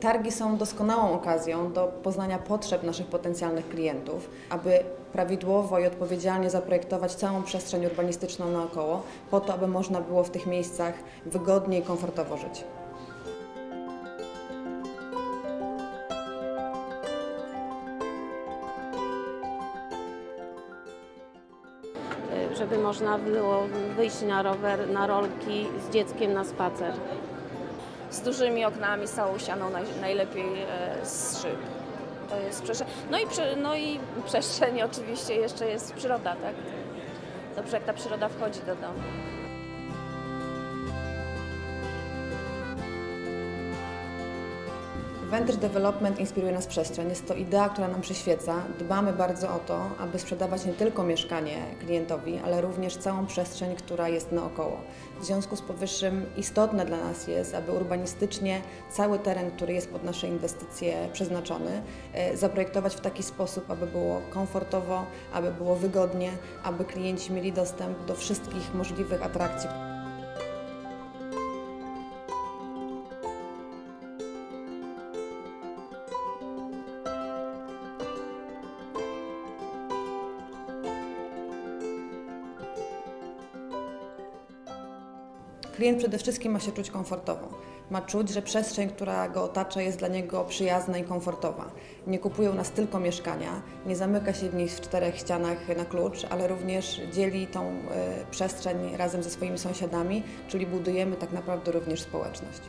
Targi są doskonałą okazją do poznania potrzeb naszych potencjalnych klientów, aby prawidłowo i odpowiedzialnie zaprojektować całą przestrzeń urbanistyczną naokoło, po to, aby można było w tych miejscach wygodnie i komfortowo żyć. żeby można było wyjść na rower, na rolki z dzieckiem na spacer. Z dużymi oknami, z całą ścianą naj, najlepiej e, z szyb. To jest przestrzeń. No i, no i przestrzeń oczywiście jeszcze jest przyroda, tak? Dobrze, jak ta przyroda wchodzi do domu. Vantage Development inspiruje nas przestrzeń. Jest to idea, która nam przyświeca. Dbamy bardzo o to, aby sprzedawać nie tylko mieszkanie klientowi, ale również całą przestrzeń, która jest naokoło. W związku z powyższym istotne dla nas jest, aby urbanistycznie cały teren, który jest pod nasze inwestycje przeznaczony, e, zaprojektować w taki sposób, aby było komfortowo, aby było wygodnie, aby klienci mieli dostęp do wszystkich możliwych atrakcji. Klient przede wszystkim ma się czuć komfortowo. Ma czuć, że przestrzeń, która go otacza, jest dla niego przyjazna i komfortowa. Nie kupuje u nas tylko mieszkania, nie zamyka się w nich w czterech ścianach na klucz, ale również dzieli tą y, przestrzeń razem ze swoimi sąsiadami, czyli budujemy tak naprawdę również społeczność.